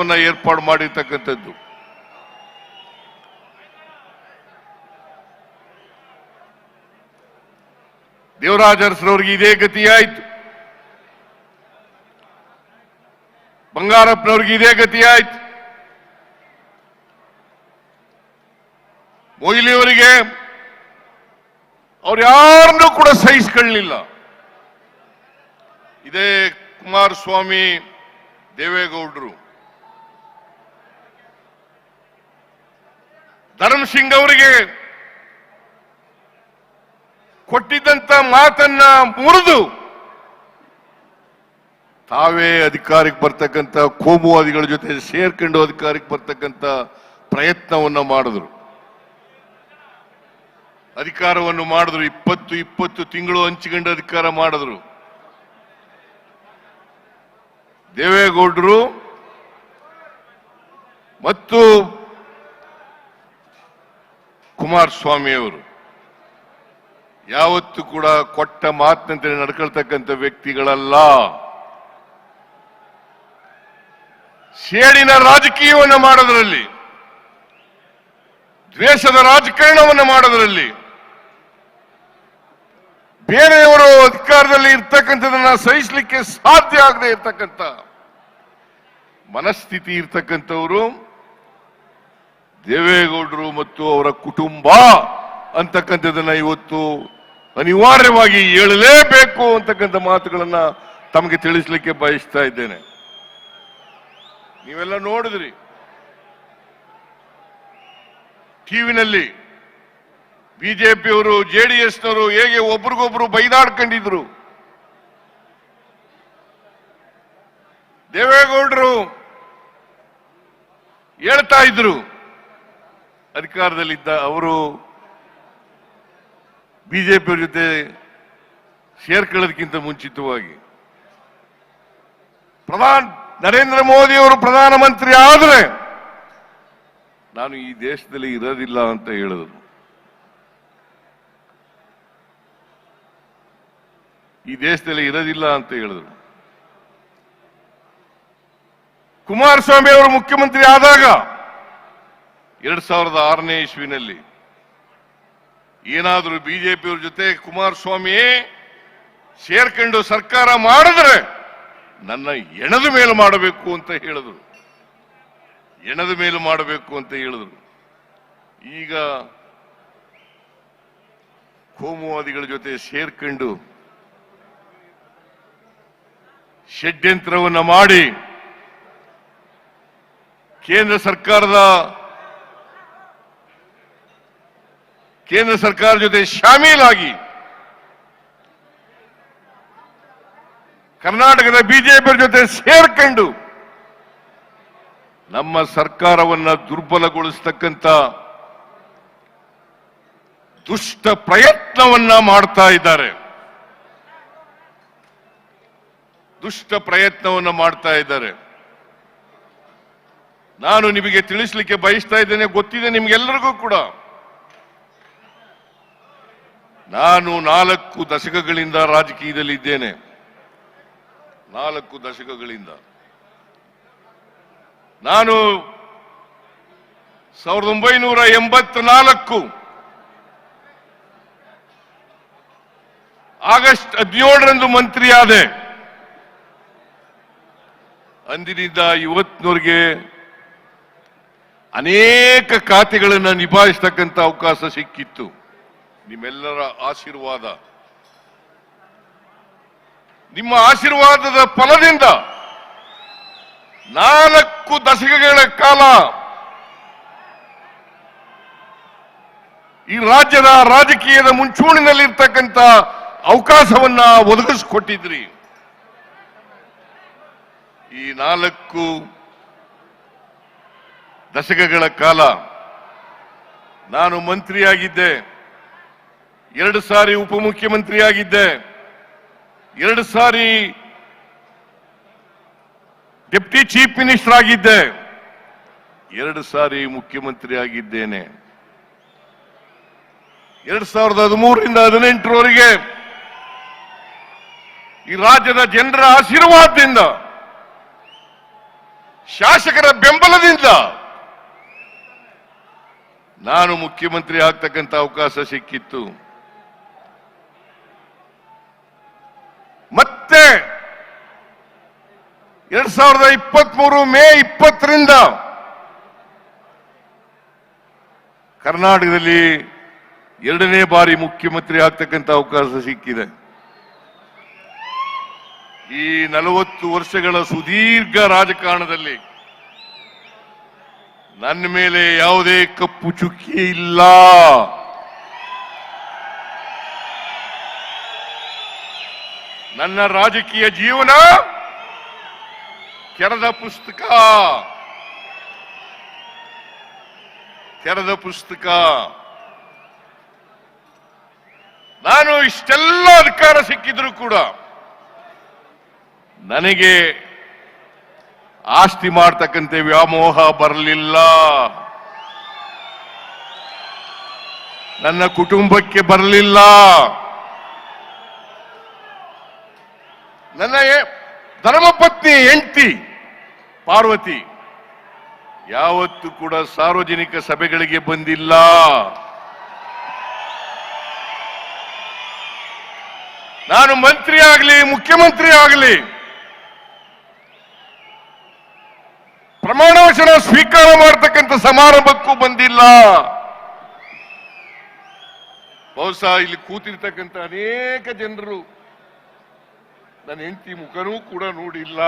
ಏರ್ಪಾಡು ಮಾಡಿರ್ತಕ್ಕಂಥದ್ದು. ದೇವರಾಜ ಅರಸರವ್ರಿಗೆ ಇದೇ ಗತಿಯಾಯಿತು. ಬಂಗಾರಪ್ಪನವ್ರಿಗೆ ಇದೇ ಗತಿಯಾಯಿತು. ಮೊಯ್ಲಿಯವರಿಗೆ ಅವ್ರು ಯಾರನ್ನೂ ಕೂಡ ಸಹಿಸ್ಕೊಳ್ಳಲಿಲ್ಲ ಇದೇ ಕುಮಾರಸ್ವಾಮಿ ದೇವೇಗೌಡರು. ಧರ್ಮ್ ಸಿಂಗ್ ಅವರಿಗೆ ಕೊಟ್ಟಿದ್ದಂತ ಮಾತನ್ನ ಮುರಿದು ತಾವೇ ಅಧಿಕಾರಕ್ಕೆ ಬರ್ತಕ್ಕಂಥ ಕೋಮುವಾದಿಗಳ ಜೊತೆ ಸೇರ್ಕೊಂಡು ಅಧಿಕಾರಕ್ಕೆ ಬರ್ತಕ್ಕಂಥ ಪ್ರಯತ್ನವನ್ನ ಮಾಡಿದ್ರು. ಅಧಿಕಾರವನ್ನು ಮಾಡಿದ್ರು. ಇಪ್ಪತ್ತು ಇಪ್ಪತ್ತು ತಿಂಗಳು ಹಂಚಿಕೊಂಡು ಅಧಿಕಾರ ಮಾಡಿದ್ರು. ದೇವೇಗೌಡರು ಮತ್ತು ಕುಮಾರಸ್ವಾಮಿ ಅವರು ಯಾವತ್ತು ಕೂಡ ಕೊಟ್ಟ ಮಾತಿನಂತೆ ನಡ್ಕೊಳ್ತಕ್ಕಂಥ ವ್ಯಕ್ತಿಗಳಲ್ಲ. ಸೇಡಿನ ರಾಜಕೀಯವನ್ನು ಮಾಡೋದರಲ್ಲಿ, ದ್ವೇಷದ ರಾಜಕಾರಣವನ್ನು ಮಾಡೋದರಲ್ಲಿ, ಬೇರೆಯವರು ಅಧಿಕಾರದಲ್ಲಿ ಇರ್ತಕ್ಕಂಥದನ್ನ ಸಹಿಸಲಿಕ್ಕೆ ಸಾಧ್ಯ ಆಗದೆ ಇರ್ತಕ್ಕಂಥ ಮನಸ್ಥಿತಿ ಇರ್ತಕ್ಕಂಥವರು ದೇವೇಗೌಡರು ಮತ್ತು ಅವರ ಕುಟುಂಬ ಅಂತಕ್ಕಂಥದ್ದನ್ನ ಇವತ್ತು ಅನಿವಾರ್ಯವಾಗಿ ಹೇಳಲೇಬೇಕು ಅಂತಕ್ಕಂಥ ಮಾತುಗಳನ್ನ ತಮಗೆ ತಿಳಿಸ್ಲಿಕ್ಕೆ ಬಯಸ್ತಾ ಇದ್ದೇನೆ. ನೀವೆಲ್ಲ ನೋಡಿದ್ರಿ. ಟಿವಿನಲ್ಲಿ ಬಿಜೆಪಿಯವರು ಜೆಡಿಎಸ್ನವರು ಹೇಗೆ ಒಬ್ರಿಗೊಬ್ರು ಬೈದಾಡ್ಕೊಂಡಿದ್ರು. ದೇವೇಗೌಡರು ಹೇಳ್ತಾ ಇದ್ರು. ಅಧಿಕಾರದಲ್ಲಿದ್ದ ಅವರು ಬಿಜೆಪಿಯವ್ರ ಜೊತೆ ಸೇರ್ಕೊಳ್ಳೋದಕ್ಕಿಂತ ಮುಂಚಿತವಾಗಿ ಪ್ರಧಾನ ನರೇಂದ್ರ ಮೋದಿ ಅವರು ಪ್ರಧಾನಮಂತ್ರಿ ಆದರೆ ನಾನು ಈ ದೇಶದಲ್ಲಿ ಇರೋದಿಲ್ಲ ಅಂತ ಹೇಳಿದರು. ಈ ದೇಶದಲ್ಲಿ ಇರೋದಿಲ್ಲ ಅಂತ ಹೇಳಿದರು. ಕುಮಾರಸ್ವಾಮಿ ಅವರು ಮುಖ್ಯಮಂತ್ರಿ ಆದಾಗ ಎರಡ್ ಸಾವಿರದ ಆರನೇ ಇಸ್ವಿನಲ್ಲಿ ಏನಾದರೂ ಬಿಜೆಪಿಯವ್ರ ಜೊತೆ ಕುಮಾರಸ್ವಾಮಿ ಸೇರ್ಕೊಂಡು ಸರ್ಕಾರ ಮಾಡಿದ್ರೆ ನನ್ನ ಎಣದ ಮೇಲೆ ಮಾಡಬೇಕು ಅಂತ ಹೇಳಿದ್ರು. ಎಣದ ಮೇಲೆ ಮಾಡಬೇಕು ಅಂತ ಹೇಳಿದ್ರು. ಈಗ ಕೋಮುವಾದಿಗಳ ಜೊತೆ ಸೇರ್ಕೊಂಡು ಷಡ್ಯಂತ್ರವನ್ನು ಮಾಡಿ ಕೇಂದ್ರ ಸರ್ಕಾರದ ಕೇಂದ್ರ ಸರ್ಕಾರ ಜೊತೆ ಶಾಮೀಲಾಗಿ ಕರ್ನಾಟಕದ ಬಿಜೆಪಿ ಜೊತೆ ಸೇರ್ಕೊಂಡು ನಮ್ಮ ಸರ್ಕಾರವನ್ನ ದುರ್ಬಲಗೊಳಿಸ್ತಕ್ಕಂಥ ದುಷ್ಟ ಪ್ರಯತ್ನವನ್ನ ಮಾಡ್ತಾ ಇದ್ದಾರೆ. ದುಷ್ಟ ಪ್ರಯತ್ನವನ್ನು ಮಾಡ್ತಾ ಇದ್ದಾರೆ. ನಾನು ನಿಮಗೆ ತಿಳಿಸ್ಲಿಕ್ಕೆ ಬಯಸ್ತಾ ಇದ್ದೇನೆ, ಗೊತ್ತಿದೆ ನಿಮ್ಗೆಲ್ಲರಿಗೂ ಕೂಡ. ನಾನು ನಾಲ್ಕು ದಶಕಗಳಿಂದ ರಾಜಕೀಯದಲ್ಲಿ ಇದ್ದೇನೆ ನಾಲ್ಕು ದಶಕಗಳಿಂದ. ನಾನು ಸಾವಿರದ ಒಂಬೈನೂರ ಎಂಬತ್ನಾಲ್ಕು ಆಗಸ್ಟ್ ಹದಿನೇಳರಂದು ಮಂತ್ರಿಯಾದೆ. ಅಂದಿನಿಂದ ಇವತ್ತಿನವರೆಗೆ ಅನೇಕ ಖಾತೆಗಳನ್ನು ನಿಭಾಯಿಸ್ತಕ್ಕಂಥ ಅವಕಾಶ ಸಿಕ್ಕಿತ್ತು. ನಿಮ್ಮೆಲ್ಲರ ಆಶೀರ್ವಾದ. ನಿಮ್ಮ ಆಶೀರ್ವಾದದ ಫಲದಿಂದ ನಾಲ್ಕು ದಶಕಗಳ ಕಾಲ ಈ ರಾಜ್ಯದ ರಾಜಕೀಯದ ಮುಂಚೂಣಿನಲ್ಲಿರ್ತಕ್ಕಂಥ ಅವಕಾಶವನ್ನ ಒದಗಿಸಿಕೊಟ್ಟಿದ್ರಿ. ಈ ನಾಲ್ಕು ದಶಕಗಳ ಕಾಲ ನಾನು ಮಂತ್ರಿಯಾಗಿದ್ದೆ. ಎರಡು ಸಾರಿ ಉಪಮುಖ್ಯಮಂತ್ರಿಯಾಗಿದ್ದೆ. ಎರಡು ಸಾರಿ ಡೆಪ್ಟಿ ಚೀಫ್ ಮಿನಿಸ್ಟರ್ ಆಗಿದ್ದೆ. ಎರಡು ಸಾರಿ ಮುಖ್ಯಮಂತ್ರಿ ಆಗಿದ್ದೇನೆ ಎರಡ್ ಸಾವಿರದ ಹದಿಮೂರರಿಂದ ಹದಿನೆಂಟರವರೆಗೆ ಈ ರಾಜ್ಯದ ಜನರ ಆಶೀರ್ವಾದದಿಂದ, ಶಾಸಕರ ಬೆಂಬಲದಿಂದ ನಾನು ಮುಖ್ಯಮಂತ್ರಿ ಆಗ್ತಕ್ಕಂಥ ಅವಕಾಶ ಸಿಕ್ಕಿತ್ತು. ಮತ್ತೆ ಎರಡ್ ಸಾವಿರದ ಇಪ್ಪತ್ಮೂರು ಮೇ ಇಪ್ಪತ್ತರಿಂದ ಕರ್ನಾಟಕದಲ್ಲಿ ಎರಡನೇ ಬಾರಿ ಮುಖ್ಯಮಂತ್ರಿ ಆಗ್ತಕ್ಕಂಥ ಅವಕಾಶ ಸಿಕ್ಕಿದೆ. ಈ ನಲವತ್ತು ವರ್ಷಗಳ ಸುದೀರ್ಘ ರಾಜಕಾರಣದಲ್ಲಿ ನನ್ನ ಮೇಲೆ ಯಾವುದೇ ಕಪ್ಪು ಚುಕ್ಕಿ ಇಲ್ಲ ನನ್ನ ರಾಜಕೀಯ ಜೀವನ? ಕೆರದ ಪುಸ್ತಕ. ತೆರೆದ ಪುಸ್ತಕ. ನಾನು ಇಷ್ಟೆಲ್ಲ ಅಧಿಕಾರ ಸಿಕ್ಕಿದ್ರು ಕೂಡ ನನಗೆ ಆಸ್ತಿ ಮಾಡ್ತಕ್ಕಂಥ ವ್ಯಾಮೋಹ ಬರಲಿಲ್ಲ. ನನ್ನ ಕುಟುಂಬಕ್ಕೆ ಬರಲಿಲ್ಲ. ನನ್ನ ಧರ್ಮಪತ್ನಿ ಹೆಂಡತಿ ಪಾರ್ವತಿ ಯಾವತ್ತು ಕೂಡ ಸಾರ್ವಜನಿಕ ಸಭೆಗಳಿಗೆ ಬಂದಿಲ್ಲ. ನಾನು ಮಂತ್ರಿ ಆಗಲಿ, ಮುಖ್ಯಮಂತ್ರಿ ಆಗಲಿ ಪ್ರಮಾಣ ವಚನ ಸ್ವೀಕಾರ ಮಾಡತಕ್ಕಂಥ ಸಮಾರಂಭಕ್ಕೂ ಬಂದಿಲ್ಲ. ಬಹುಶಃ ಇಲ್ಲಿ ಕೂತಿರ್ತಕ್ಕಂಥ ಅನೇಕ ಜನರು ನನ್ನ ಹೆಂಡತಿ ಮುಖನೂ ಕೂಡ ನೋಡಿಲ್ಲ.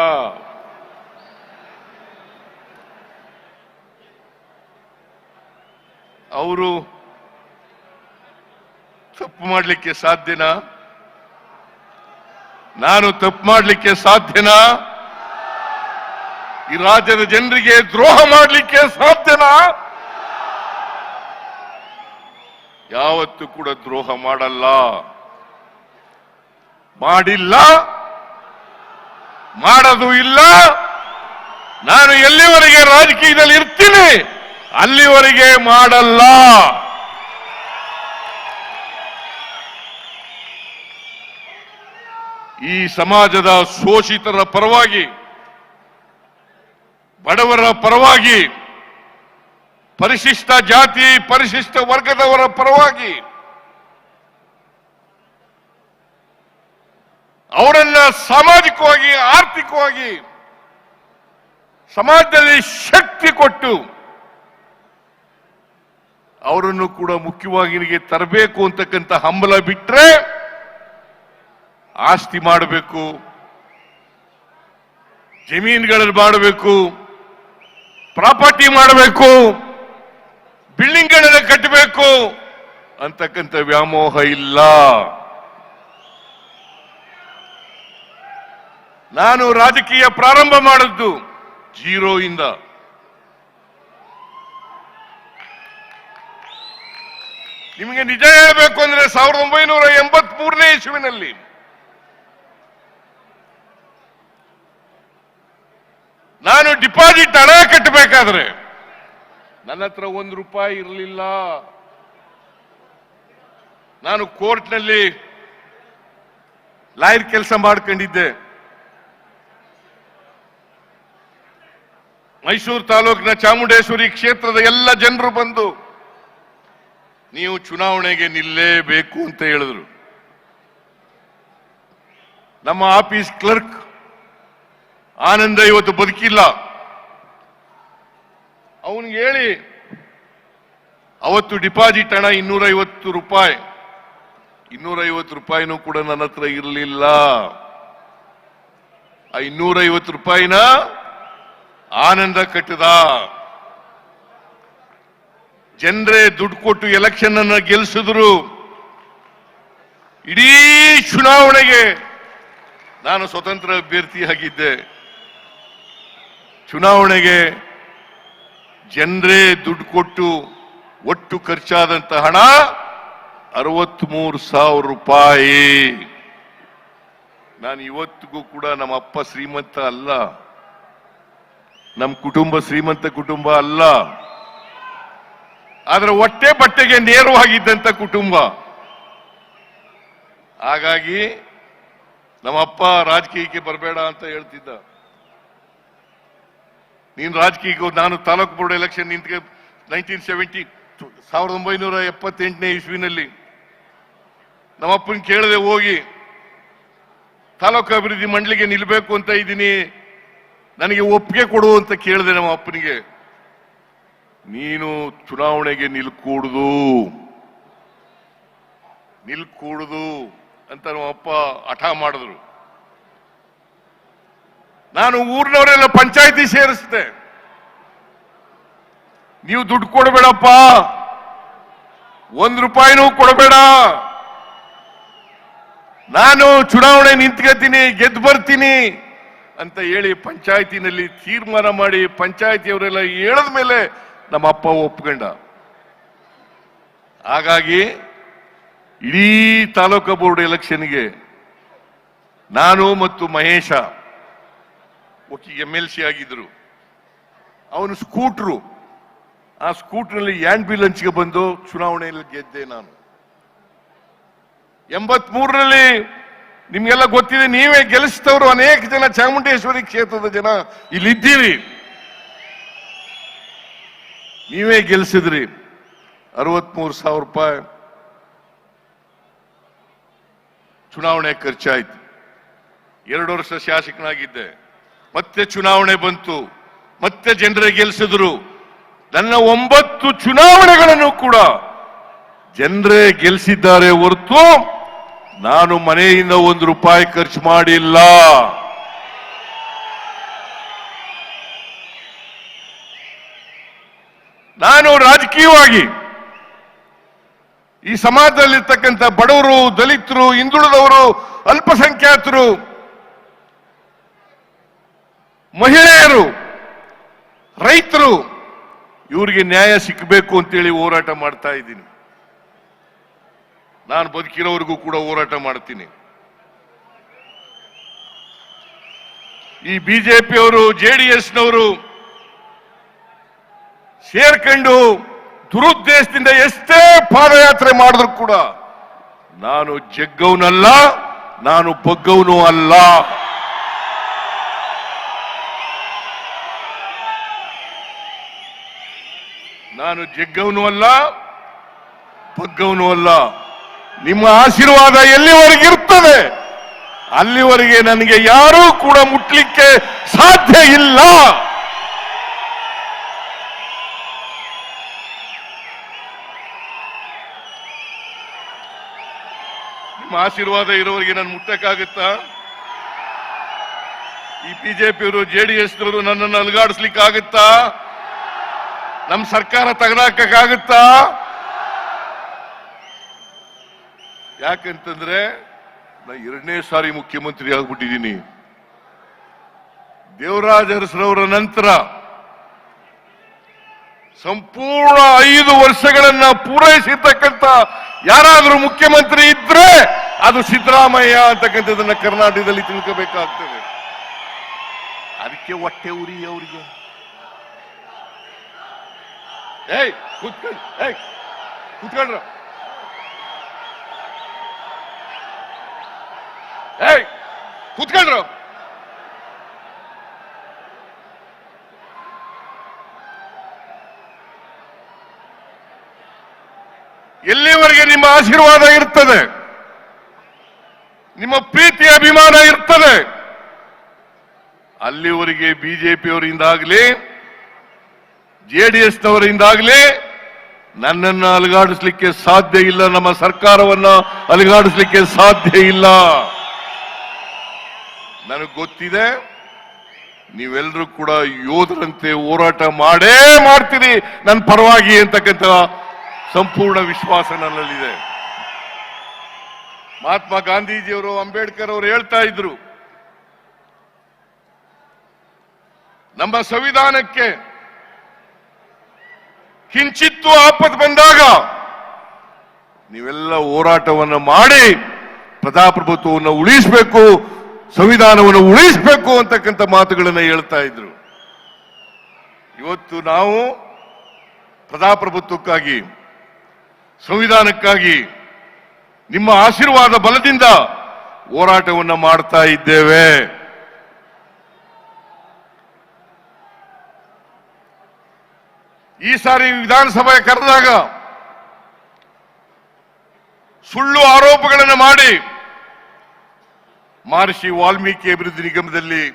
ಅವರು ತಪ್ಪು ಮಾಡಲಿಕ್ಕೆ ಸಾಧ್ಯನಾ? ನಾನು ತಪ್ಪು ಮಾಡಲಿಕ್ಕೆ ಸಾಧ್ಯನಾ? ಈ ರಾಜ್ಯದ ಜನರಿಗೆ ದ್ರೋಹ ಮಾಡಲಿಕ್ಕೆ ಸಾಧ್ಯನಾ? ಯಾವತ್ತೂ ಕೂಡ ದ್ರೋಹ ಮಾಡಲ್ಲ. ಮಾಡಿಲ್ಲ. ಮಾಡೋದು ಇಲ್ಲ. ನಾನು ಎಲ್ಲಿವರೆಗೆ ರಾಜಕೀಯದಲ್ಲಿ ಇರ್ತೀನಿ? ಅಲ್ಲಿವರೆಗೆ ಮಾಡಲ್ಲ. ಈ ಸಮಾಜದ ಶೋಷಿತರ ಪರವಾಗಿ, ಬಡವರ ಪರವಾಗಿ, ಪರಿಶಿಷ್ಟ ಜಾತಿ, ಪರಿಶಿಷ್ಟ ವರ್ಗದವರ ಪರವಾಗಿ ಅವರನ್ನ ಸಾಮಾಜಿಕವಾಗಿ, ಆರ್ಥಿಕವಾಗಿ, ಸಮಾಜದಲ್ಲಿ ಶಕ್ತಿ ಕೊಟ್ಟು ಅವರನ್ನು ಕೂಡ ಮುಖ್ಯವಾಗಿ ನಿಮಗೆ ತರಬೇಕು ಅಂತಕ್ಕಂಥ ಹಂಬಲ ಬಿಟ್ರೆ ಆಸ್ತಿ ಮಾಡಬೇಕು, ಜಮೀನುಗಳಲ್ಲಿ ಮಾಡಬೇಕು, ಪ್ರಾಪರ್ಟಿ ಮಾಡಬೇಕು, ಬಿಲ್ಡಿಂಗ್ಗಳನ್ನು ಕಟ್ಟಬೇಕು ಅಂತಕ್ಕಂಥ ವ್ಯಾಮೋಹ ಇಲ್ಲ. ನಾನು ರಾಜಕೀಯ ಪ್ರಾರಂಭ ಮಾಡಿದ್ದು ಜೀರೋ ಇಂದ. ನಿಮಗೆ ನಿಜ ಹೇಳಬೇಕು ಅಂದ್ರೆ ಸಾವಿರದ ಒಂಬೈನೂರ ಎಂಬತ್ ಮೂರನೇ ಇಸುವಿನಲ್ಲಿ. ನಾನು ಡಿಪಾಸಿಟ್ ಹಣ ಕಟ್ಟಬೇಕಾದ್ರೆ ನನ್ನ ಹತ್ರ ಒಂದು ರೂಪಾಯಿ ಇರಲಿಲ್ಲ. ನಾನು ಕೋರ್ಟ್ನಲ್ಲಿ ಲಾಯರ್ ಕೆಲಸ ಮಾಡ್ಕೊಂಡಿದ್ದೆ. ಮೈಸೂರು ತಾಲೂಕಿನ ಚಾಮುಂಡೇಶ್ವರಿ ಕ್ಷೇತ್ರದ ಎಲ್ಲ ಜನರು ಬಂದು, ನೀವು ಚುನಾವಣೆಗೆ ನಿಲ್ಲೇಬೇಕು ಅಂತ ಹೇಳಿದ್ರು. ನಮ್ಮ ಆಫೀಸ್ ಕ್ಲರ್ಕ್ ಆನಂದ ಇವತ್ತು ಬದುಕಿಲ್ಲ. ಅವನಿಗೆ ಹೇಳಿ, ಅವತ್ತು ಡಿಪಾಸಿಟ್ ಹಣ ಇನ್ನೂರೈವತ್ತು ರೂಪಾಯಿ. ಇನ್ನೂರೈವತ್ತು ರೂಪಾಯಿನೂ ಕೂಡ ನನ್ನ ಹತ್ರ ಇರಲಿಲ್ಲ. ಆ ಇನ್ನೂರೈವತ್ತು ರೂಪಾಯಿನ ಆನಂದ ಕಟ್ಟದ. ಜನರೇ ದುಡ್ಡು ಕೊಟ್ಟು ಎಲೆಕ್ಷನ್ ಅನ್ನ ಗೆಲ್ಲಿಸಿದ್ರು ಇಡೀ ಚುನಾವಣೆಗೆ ನಾನು ಸ್ವತಂತ್ರ ಅಭ್ಯರ್ಥಿಯಾಗಿದ್ದೆ ಚುನಾವಣೆಗೆ ಜನರೇ ದುಡ್ಡು ಕೊಟ್ಟು ಒಟ್ಟು ಖರ್ಚಾದಂತ ಹಣ ಅರವತ್ಮೂರು ಸಾವಿರ ರೂಪಾಯಿ. ನಾನು ಇವತ್ತಿಗೂ ಕೂಡ ನಮ್ಮ ಅಪ್ಪ ಶ್ರೀಮಂತ ಅಲ್ಲ. ನಮ್ಮ ಕುಟುಂಬ ಶ್ರೀಮಂತ ಕುಟುಂಬ ಅಲ್ಲ. ಆದ್ರೆ ಹೊಟ್ಟೆ ಬಟ್ಟೆಗೆ ನೇರವಾಗಿದ್ದಂತ ಕುಟುಂಬ. ಹಾಗಾಗಿ ನಮ್ಮಪ್ಪ ರಾಜಕೀಯಕ್ಕೆ ಬರಬೇಡ ಅಂತ ಹೇಳ್ತಿದ್ದ. ನೀನು ರಾಜಕೀಯ ನಾನು ತಾಲೂಕು ಬೋರ್ಡ್ ಎಲೆಕ್ಷನ್ ನಿಂತ್ಕೆ ನೈನ್ಟೀನ್ ಸೆವೆಂಟಿ ಸಾವಿರದ ಒಂಬೈನೂರ ಎಪ್ಪತ್ತೆಂಟನೇ ಇಸ್ವಿನಲ್ಲಿ ನಮ್ಮಪ್ಪನ ಕೇಳದೆ ಹೋಗಿ, ತಾಲೂಕು ಅಭಿವೃದ್ಧಿ ಮಂಡಳಿಗೆ ನಿಲ್ಬೇಕು ಅಂತ ಇದ್ದೀನಿ. ನನಗೆ ಒಪ್ಪಿಗೆ ಕೊಡು ಅಂತ ಕೇಳಿದೆ ನಮ್ಮ ಅಪ್ಪನಿಗೆ. ನೀನು ಚುನಾವಣೆಗೆ ನಿಲ್ಕೂಡುದು. ನಿಲ್ಕೂಡುದು ಅಂತ ನಮ್ಮ ಅಪ್ಪ ಹಠ ಮಾಡಿದ್ರು. ನಾನು ಊರಿನವರೆಲ್ಲ ಪಂಚಾಯತಿ ಸೇರಿಸಿದೆ. ನೀವು ದುಡ್ಡು ಕೊಡಬೇಡಪ್ಪ. ಒಂದ್ ರೂಪಾಯಿನೂ ಕೊಡಬೇಡ. ನಾನು ಚುನಾವಣೆ ನಿಂತ್ಕೋತೀನಿ ಗೆದ್ದು ಬರ್ತೀನಿ. ಅಂತ ಹೇಳಿ ಪಂಚಾಯತಿನಲ್ಲಿ ತೀರ್ಮಾನ ಮಾಡಿ ಪಂಚಾಯತಿಯವರೆಲ್ಲ ಹೇಳದ ಮೇಲೆ ನಮ್ಮ ಅಪ್ಪ ಒಪ್ಕೊಂಡ. ಹಾಗಾಗಿ ಇಡೀ ತಾಲೂಕು ಬೋರ್ಡ್ ಎಲೆಕ್ಷನ್ಗೆ ನಾನು ಮತ್ತು ಮಹೇಶ ಒಟ್ಟಿಗೆ ಎಂ ಎಲ್ ಸಿ ಆಗಿದ್ರು ಅವನು ಸ್ಕೂಟ್ರು. ಆ ಸ್ಕೂಟ್ರಲ್ಲಿ ಹಂಚಿಗೆ ಬಂದು ಚುನಾವಣೆಯಲ್ಲಿ ಗೆದ್ದೆ ನಾನು. ಎಂಬತ್ ಮೂರರಲ್ಲಿ ನಿಮ್ಗೆಲ್ಲ ಗೊತ್ತಿದೆ, ನೀವೇ ಗೆಲ್ಲಿಸಿದವರು ಅನೇಕ ಜನ ಚಾಮುಂಡೇಶ್ವರಿ ಕ್ಷೇತ್ರದ ಜನ ಇಲ್ಲಿದ್ದೀರಿ. ನೀವೇ ಗೆಲ್ಲಿಸಿದ್ರಿ. ಅರವತ್ಮೂರು ಸಾವಿರ ರೂಪಾಯಿ ಚುನಾವಣೆ ಖರ್ಚಾಯ್ತು. ಎರಡು ವರ್ಷ ಶಾಸಕನಾಗಿದ್ದೆ. ಮತ್ತೆ ಚುನಾವಣೆ ಬಂತು. ಮತ್ತೆ ಜನರೇ ಗೆಲ್ಲಿಸಿದ್ರು. ನನ್ನ ಒಂಬತ್ತು ಚುನಾವಣೆಗಳನ್ನು ಕೂಡ ಜನರೇ ಗೆಲ್ಲಿಸಿದ್ದಾರೆ ಹೊರತು ನಾನು ಮನೆಯಿಂದ ಒಂದು ರೂಪಾಯಿ ಖರ್ಚು ಮಾಡಿಲ್ಲ. ನಾನು ರಾಜಕೀಯವಾಗಿ ಈ ಸಮಾಜದಲ್ಲಿರ್ತಕ್ಕಂಥ ಬಡವರು, ದಲಿತರು, ಹಿಂದುಳಿದವರು, ಅಲ್ಪಸಂಖ್ಯಾತರು, ಮಹಿಳೆಯರು, ರೈತರು, ಇವರಿಗೆ ನ್ಯಾಯ ಸಿಕ್ಕಬೇಕು ಅಂತೇಳಿ ಹೋರಾಟ ಮಾಡ್ತಾ ಇದ್ದೀನಿ. ನಾನು ಬದುಕಿರೋವರೆಗೂ ಕೂಡ ಹೋರಾಟ ಮಾಡ್ತೀನಿ. ಈ ಬಿಜೆಪಿಯವರು ಜೆಡಿಎಸ್ನವರು ಸೇರ್ಕೊಂಡು ದುರುದ್ದೇಶದಿಂದ ಎಷ್ಟೇ ಪಾದಯಾತ್ರೆ ಮಾಡಿದ್ರು ಕೂಡ ನಾನು ಜಗ್ಗವನಲ್ಲ, ನಾನು ಬಗ್ಗವನು ಅಲ್ಲ. ನಾನು ಜಗ್ಗವನು ಅಲ್ಲ, ಬಗ್ಗವನು ಅಲ್ಲ. ನಿಮ್ಮ ಆಶೀರ್ವಾದ ಎಲ್ಲಿವರೆಗೆ ಇರ್ತದೆ? ಅಲ್ಲಿವರೆಗೆ ನನಗೆ ಯಾರೂ ಕೂಡ ಮುಟ್ಲಿಕ್ಕೆ ಸಾಧ್ಯ ಇಲ್ಲ. ನಿಮ್ಮ ಆಶೀರ್ವಾದ ಇರೋರಿಗೆ ನಾನು ಮುಟ್ಟಕ್ಕಾಗುತ್ತಾ? ಈ ಬಿಜೆಪಿಯವರು ಜೆಡಿಎಸ್ನವರು ನನ್ನನ್ನು ಅಲುಗಾಡಿಸ್ಲಿಕ್ಕಾಗುತ್ತಾ? ನಮ್ಮ ಸರ್ಕಾರ ತೆಗೆದಾಕಕ್ಕಾಗುತ್ತಾ? ಯಾಕಂತಂದ್ರೆ ನಾ ಎರಡನೇ ಸಾರಿ ಮುಖ್ಯಮಂತ್ರಿ ಆಗ್ಬಿಟ್ಟಿದ್ದೀನಿ. ದೇವರಾಜ ಅರಸರವರ ನಂತರ ಸಂಪೂರ್ಣ ಐದು ವರ್ಷಗಳನ್ನ ಪೂರೈಸಿರ್ತಕ್ಕಂಥ ಯಾರಾದರೂ ಮುಖ್ಯಮಂತ್ರಿ ಇದ್ರೆ ಅದು ಸಿದ್ದರಾಮಯ್ಯ ಅಂತಕ್ಕಂಥದ್ದನ್ನ ಕರ್ನಾಟಕದಲ್ಲಿ ತಿಳ್ಕೋಬೇಕಾಗ್ತದೆ. ಅದಕ್ಕೆ ಹೊಟ್ಟೆ ಉರಿ ಅವರಿಗೆ. ಏಯ್ ಕೂತ್ಕೊಳ್ಳಿ ಏಯ್ ಏಯ್ ಕೂತ್ಕೊಳ್ರ ಎಲ್ಲಿವರೆಗೆ ನಿಮ್ಮ ಆಶೀರ್ವಾದ ಇರ್ತದೆ? ನಿಮ್ಮ ಪ್ರೀತಿ, ಅಭಿಮಾನ ಇರ್ತದೆ? ಅಲ್ಲಿವರೆಗೆ ಬಿಜೆಪಿಯವರಿಂದಾಗಲಿ ಜೆಡಿಎಸ್ನವರಿಂದಾಗಲಿ ನನ್ನನ್ನ ಅಲುಗಾಡಿಸ್ಲಿಕ್ಕೆ ಸಾಧ್ಯ ಇಲ್ಲ, ನಮ್ಮ ಸರ್ಕಾರವನ್ನ ಅಲುಗಾಡಿಸ್ಲಿಕ್ಕೆ ಸಾಧ್ಯ ಇಲ್ಲ. ನನಗೆ ಗೊತ್ತಿದೆ ನೀವೆಲ್ಲರೂ ಕೂಡ ಯೋಧರಂತೆ ಹೋರಾಟ ಮಾಡೇ ಮಾಡ್ತೀರಿ. ನನ್ನ ಪರವಾಗಿ ಅಂತಕ್ಕಂಥ ಸಂಪೂರ್ಣ ವಿಶ್ವಾಸ ನನ್ನಲ್ಲಿದೆ. ಮಹಾತ್ಮ ಗಾಂಧೀಜಿಯವರು, ಅಂಬೇಡ್ಕರ್ ಅವರು ಹೇಳ್ತಾ ಇದ್ರು, ನಮ್ಮ ಸಂವಿಧಾನಕ್ಕೆ ಕಿಂಚಿತ್ತು ಆಪತ್ ಬಂದಾಗ ನೀವೆಲ್ಲ ಹೋರಾಟವನ್ನು ಮಾಡಿ, ಪ್ರಜಾಪ್ರಭುತ್ವವನ್ನು ಉಳಿಸಬೇಕು ಸಂವಿಧಾನವನ್ನು ಉಳಿಸಬೇಕು ಅಂತಕ್ಕಂಥ ಮಾತುಗಳನ್ನು ಹೇಳ್ತಾ ಇದ್ರು. ಇವತ್ತು ನಾವು ಪ್ರಜಾಪ್ರಭುತ್ವಕ್ಕಾಗಿ, ಸಂವಿಧಾನಕ್ಕಾಗಿ, ನಿಮ್ಮ ಆಶೀರ್ವಾದ ಬಲದಿಂದ ಹೋರಾಟವನ್ನು ಮಾಡ್ತಾ ಇದ್ದೇವೆ. ಈ ಸಾರಿ ವಿಧಾನಸಭೆ ಕರೆದಾಗ ಸುಳ್ಳು ಆರೋಪಗಳನ್ನು ಮಾಡಿ ಮಹರ್ಷಿ ವಾಲ್ಮೀಕಿ ಅಭಿವೃದ್ಧಿ ನಿಗಮದಲ್ಲಿ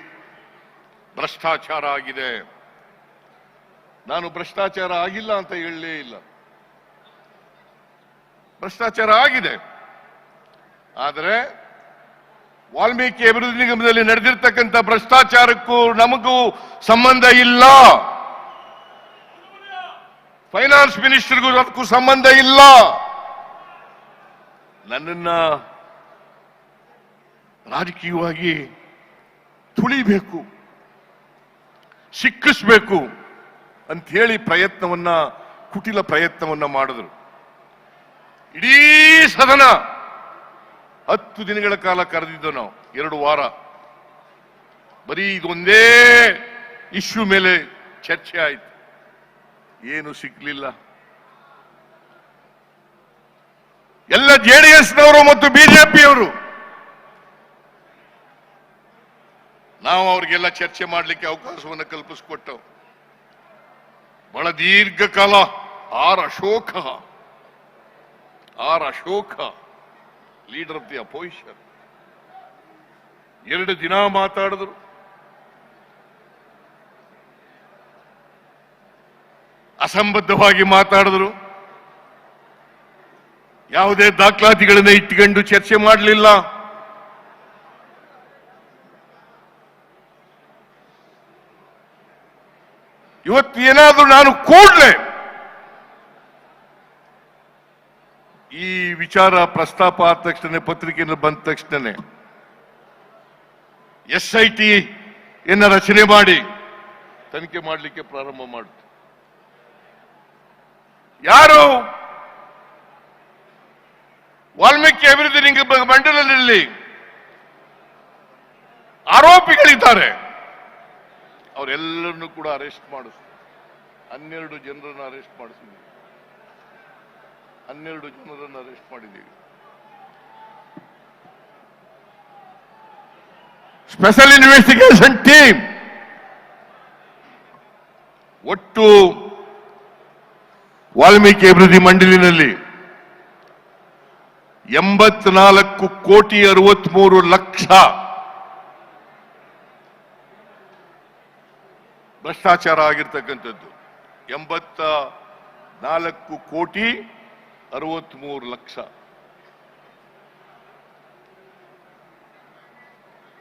ಭ್ರಷ್ಟಾಚಾರ ಆಗಿದೆ. ನಾನು ಭ್ರಷ್ಟಾಚಾರ ಆಗಿಲ್ಲ ಅಂತ ಹೇಳಲೇ ಇಲ್ಲ. ಭ್ರಷ್ಟಾಚಾರ ಆಗಿದೆ. ಆದರೆ ವಾಲ್ಮೀಕಿ ಅಭಿವೃದ್ಧಿ ನಿಗಮದಲ್ಲಿ ನಡೆದಿರ್ತಕ್ಕಂಥ ಭ್ರಷ್ಟಾಚಾರಕ್ಕೂ ನಮಗೂ ಸಂಬಂಧ ಇಲ್ಲ. ಫೈನಾನ್ಸ್ ಮಿನಿಸ್ಟರ್ಗೂ ಅದಕ್ಕೂ ಸಂಬಂಧ ಇಲ್ಲ. ನನ್ನನ್ನ ರಾಜಕೀಯವಾಗಿ ತುಳಿಬೇಕು, ಸಿಕ್ಕಿಸ್ಬೇಕು ಅಂತ ಹೇಳಿ ಪ್ರಯತ್ನವನ್ನ, ಕುಟಿಲ ಪ್ರಯತ್ನವನ್ನ ಮಾಡಿದ್ರು. ಇಡೀ ಸದನ ಹತ್ತು ದಿನಗಳ ಕಾಲ ಕರೆದಿದ್ದು ನಾವು, ಎರಡು ವಾರ. ಬರೀ ಇದೊಂದೇ ಇಶ್ಯೂ ಮೇಲೆ ಚರ್ಚೆ ಆಯ್ತು. ಏನು ಸಿಗ್ಲಿಲ್ಲ ಎಲ್ಲ ಜೆಡಿಎಸ್ನವರು ಮತ್ತು ಬಿಜೆಪಿಯವರು ನಾವು ಅವ್ರಿಗೆಲ್ಲ ಚರ್ಚೆ ಮಾಡಲಿಕ್ಕೆ ಅವಕಾಶವನ್ನು ಕಲ್ಪಿಸಿಕೊಟ್ಟವು. ಬಹಳ ದೀರ್ಘಕಾಲ R Ashoka R Ashoka leader of the opposition ಎರಡು ದಿನ ಮಾತಾಡಿದ್ರು. ಅಸಂಬದ್ಧವಾಗಿ ಮಾತಾಡಿದ್ರು. ಯಾವುದೇ ದಾಖಲಾತಿಗಳನ್ನ ಇಟ್ಕೊಂಡು ಚರ್ಚೆ ಮಾಡಲಿಲ್ಲ. ಇವತ್ತು ಏನಾದರೂ ನಾನು ಕೂಡಲೇ ಈ ವಿಚಾರ ಪ್ರಸ್ತಾಪ ಆದ ತಕ್ಷಣ ಪತ್ರಿಕೆಯಲ್ಲಿ ಬಂದ ತಕ್ಷಣ ಎಸ್ ಐ ಟಿ ಎನ್ನ ರಚನೆ ಮಾಡಿ ತನಿಖೆ ಮಾಡಲಿಕ್ಕೆ ಪ್ರಾರಂಭ ಮಾಡಿತು ಯಾರು ವಾಲ್ಮೀಕಿ ಅಭಿವೃದ್ಧಿ ನಿಗಮ ಮಂಡಲದಲ್ಲಿ ಆರೋಪಿಗಳಿದ್ದಾರೆ ಅವರೆಲ್ಲರನ್ನು ಕೂಡ ಅರೆಸ್ಟ್ ಮಾಡಿಸಿದ್ರು ಹನ್ನೆರಡು ಜನರನ್ನು ಅರೆಸ್ಟ್ ಮಾಡಿಸಿದ್ವಿ ಹನ್ನೆರಡು ಜನರನ್ನು ಅರೆಸ್ಟ್ ಮಾಡಿದ್ದೀವಿ ಸ್ಪೆಷಲ್ ಇನ್ವೆಸ್ಟಿಗೇಷನ್ ಟೀಮ್ ಒಟ್ಟು ವಾಲ್ಮೀಕಿ ಅಭಿವೃದ್ಧಿ ಮಂಡಳಿನಲ್ಲಿ ಎಂಬತ್ನಾಲ್ಕು ಕೋಟಿ ಅರವತ್ಮೂರು ಲಕ್ಷ ಭ್ರಷ್ಟಾಚಾರ ಆಗಿರ್ತಕ್ಕಂಥದ್ದು. ಎಂಬತ್ತ ನಾಲ್ಕು ಕೋಟಿ ಅರವತ್ಮೂರು ಲಕ್ಷ.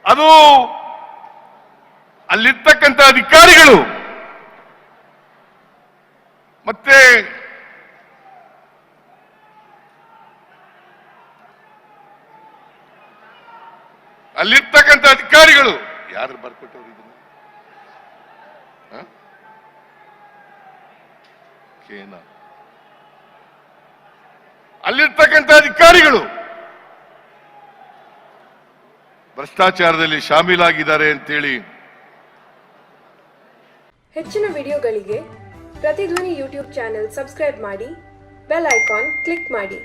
ಅದು ಅಲ್ಲಿರ್ತಕ್ಕಂಥ ಅಧಿಕಾರಿಗಳು ಮತ್ತೆ ಅಲ್ಲಿರ್ತಕ್ಕಂಥ ಅಧಿಕಾರಿಗಳು ಯಾರು ಬರ್ಕೊಟ್ಟವ್ರು ಕೇನ ಅಲ್ಲಿರ್ತಕ್ಕಂಥ ಅಧಿಕಾರಿಗಳು ಭ್ರಷ್ಟಾಚಾರದಲ್ಲಿ ಶಾಮೀಲಾಗಿದ್ದಾರೆ ಅಂತೇಳಿ. ಹೆಚ್ಚಿನ ವಿಡಿಯೋಗಳಿಗೆ ಪ್ರತಿಧ್ವನಿ ಯೂಟ್ಯೂಬ್ ಚಾನೆಲ್ ಸಬ್ಸ್ಕ್ರೈಬ್ ಮಾಡಿ, ಬೆಲ್ ಐಕಾನ್ ಕ್ಲಿಕ್ ಮಾಡಿ.